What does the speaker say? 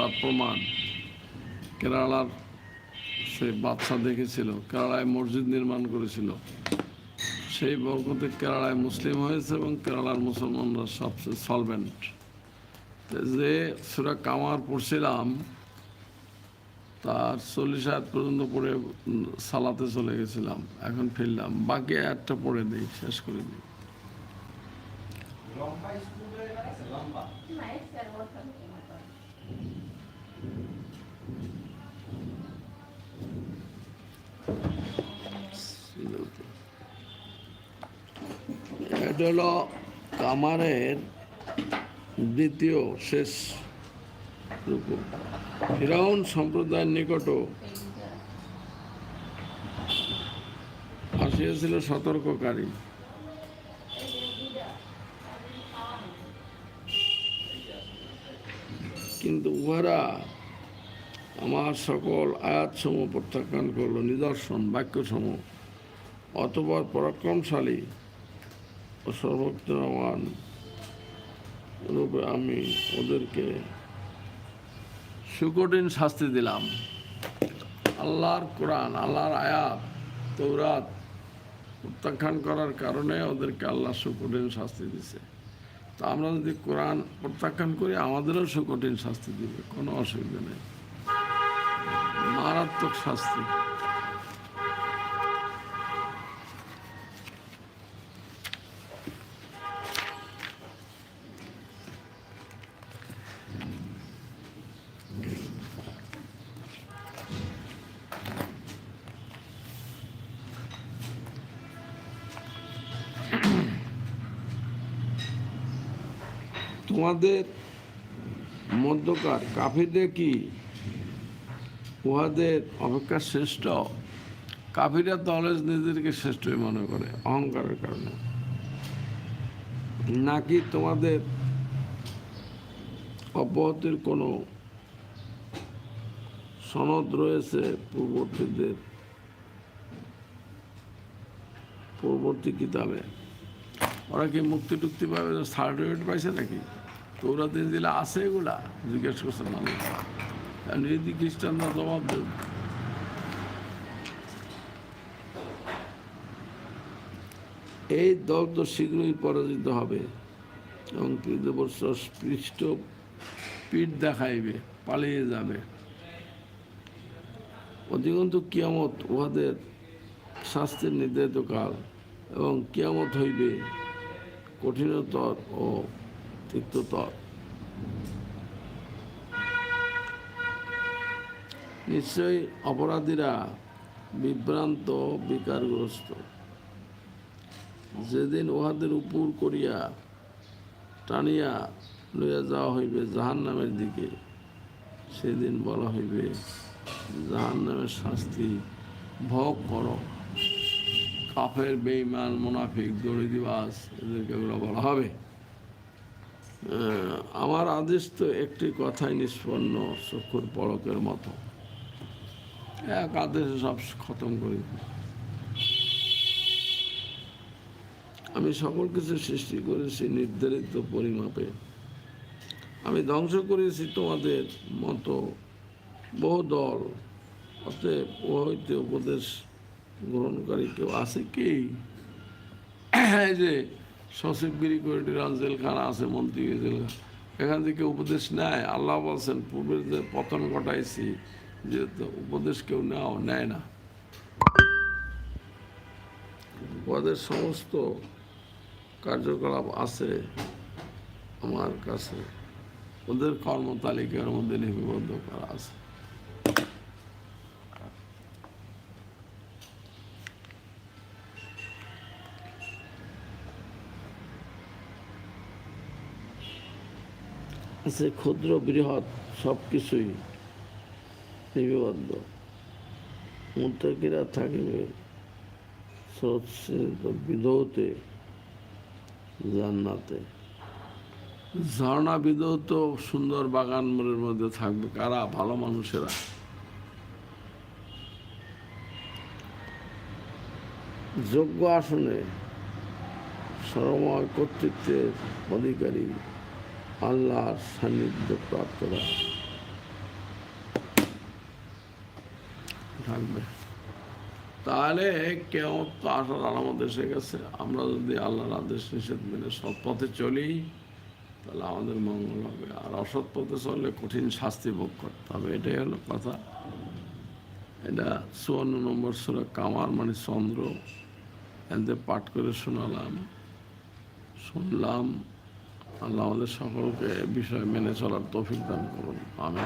তার প্রমাণ। কেরালার সে বাচ্চা দেখেছিল, কেরালায় মসজিদ নির্মাণ করেছিল। সেই বরকতে কেরালায় মুসলিম হয়েছে এবং কেরালার মুসলমানরা সবচেয়ে সলভেন্ট যে সুরা কামার পড়ছিলাম, তার চল্লিশ আয়াত পর্যন্ত পড়ে সালাতে চলে গেছিলাম, এখন ফিরলাম। বাকি আয়াতটা পড়ে দিই, শেষ করে দিই। এটা হলো কামারের দ্বিতীয় শেষ রূপ। ফিরাউন সম্প্রদায়ের নিকট আসিয়াছিল সতর্ককারী। কিন্তু উহারা আমার সকল আয়াতসমূহ প্রত্যাখ্যান করল, নিদর্শন, বাক্যসমূহ। অতপর পরাক্রমশালী ও সর্বোত্তমান রূপে আমি ওদেরকে সুকঠিন শাস্তি দিলাম। আল্লাহর কোরআন, আল্লাহর আয়াত তৌরাত প্রত্যাখ্যান করার কারণে ওদেরকে আল্লাহ সুকঠিন শাস্তি দিছে। তা আমরা যদি কোরআন প্রত্যাখ্যান করি, আমাদেরও সুকঠিন শাস্তি দিবে, কোনো অসুবিধা নেই। মারাত্মক শাস্তি। তোমাদের মধ্যকার কাফিরদের কি উহাদের অপেক্ষা শ্রেষ্ঠ। কাফিরা অলওয়েজ নিজেদেরকে শ্রেষ্ঠই মনে করে, অহংকারের কারণে। নাকি তোমাদের অব্যাহতির কোনো সনদ রয়েছে পূর্ববর্তীদের? পূর্ববর্তী কিতাবে? ওরা কি মুক্তি টুক্তি পাবে সার্টিফিকেট পাইছে নাকি? তো ওরা দিন দিলে আছে এগুলা? জিজ্ঞেস করছে মানুষ। কারণ যদি খ্রিস্টানরা জবাব দেবে এই দল তো শীঘ্রই পরাজিত হবে এবং পৃথবর্ষ পৃষ্ঠ দেখাইবে, পালিয়ে যাবে। অধিকন্তু কিয়ামত উহাদের শাস্তির নির্ধারিত কাল এবং কিয়ামত হইবে কঠিনতর ও তিক্ততর। নিশ্চয়ই অপরাধীরা বিভ্রান্ত, বিকারগ্রস্ত। যেদিন উহাদের উপর করিয়া টানিয়া লইয়া যাওয়া হইবে জাহান নামের দিকে, সেদিন বলা হইবে জাহান নামের শাস্তি ভোগ করো। কাফের বেইমান মুনাফিক দরিদিবাস এদেরকে এগুলো বলা হবে। আমার আদেশ তো একটি কথাই নিষ্পন্ন, চক্ষুর পলকের মতো। এক আদেশে সব খতম করে। আমি সকল কিছু সৃষ্টি করেছি নির্ধারিত পরিমাপে। আমি ধ্বংস করেছি তোমাদের মতো বহু দল, অতএব ও হইতে উপদেশ গ্রহণকারী কেউ আছে কি? যে সচিবগিরি করিডোর জেলখানা আছে, মন্ত্রী জেলখানা এখান থেকে উপদেশ নেয়। আল্লাহ বলছেন, পূর্বের পতন ঘটাইছি যে উপদেশ কেউ নেওয়া নেয় না। ওদের সমস্ত কার্যকলাপ আছে আমার কাছে। ওদের কর্মতালিকার মধ্যে লিপিবদ্ধ করা আছে। আছে ক্ষুদ্র বৃহৎ সব কিছুই লিপিবদ্ধ মুত্তাকিরা থাকিবে। স্রোত বিধৌতে জান্নাতে। ঝর্ণা বিধৌত সুন্দর বাগানের মধ্যে থাকবে। কারা? ভালো মানুষেরা। যোগ্য আসনে সর্বময় কর্তৃত্বের অধিকারী আল্লাহর সান্নিধ্য প্রাপ্তরা। থাকবে তাহলে কেউ তো আসার আলামত এসে গেছে। আমরা যদি আল্লাহর আদেশ, নিষেধ মেনে সৎ পথে চলি, তাহলে আমাদের মঙ্গল হবে। আর অসৎ পথে চললে কঠিন শাস্তি ভোগ করতে হবে। এটাই হলো কথা। এটা চুয়ান্ন নম্বর সুরা কামার মানে চন্দ্র। এতে পাঠ করে শোনালাম। শুনলাম, আল্লাহ আমাদের সকলকে বিষয় মেনে চলার তৌফিক দান করুন। আমি